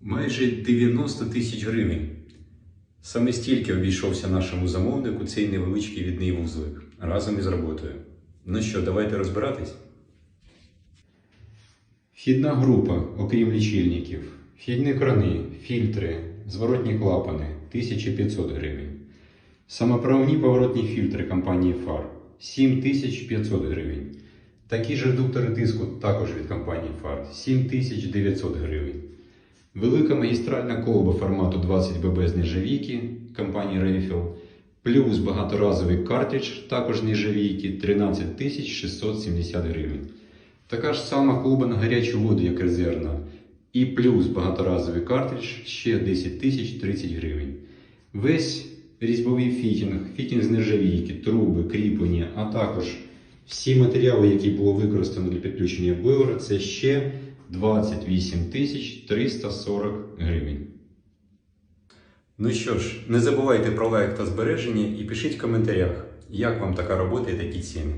майже 90 тисяч гривень. Саме стільки обійшовся нашому замовнику цей невеличкий відний вузлик разом із роботою. Ну що, давайте розбиратись? Вхідна група, окрім лічильників, вхідні крани, фільтри, зворотні клапани 1500 гривень. Самоправні поворотні фільтри компанії FAR 7500 гривень. Такі ж редуктори тиску також від компанії FAR 7900 гривень. Велика магістральна колба формату 20 ББ з нержавійки компанії Refill, плюс багаторазовий картридж також з нержавійки 13 670 гривень. Така ж сама колба на гарячу воду, як резервна, і плюс багаторазовий картридж ще 10 тисяч 30 гривень. Весь різьбовий фітінг, фітінг з нержавійки, труби, кріплення, а також всі матеріали, які було використано для підключення бойлера, це ще 28 тисяч 340 гривень. Ну що ж, не забувайте про лайк та збереження і пишіть в коментарях, як вам така робота і такі ціни.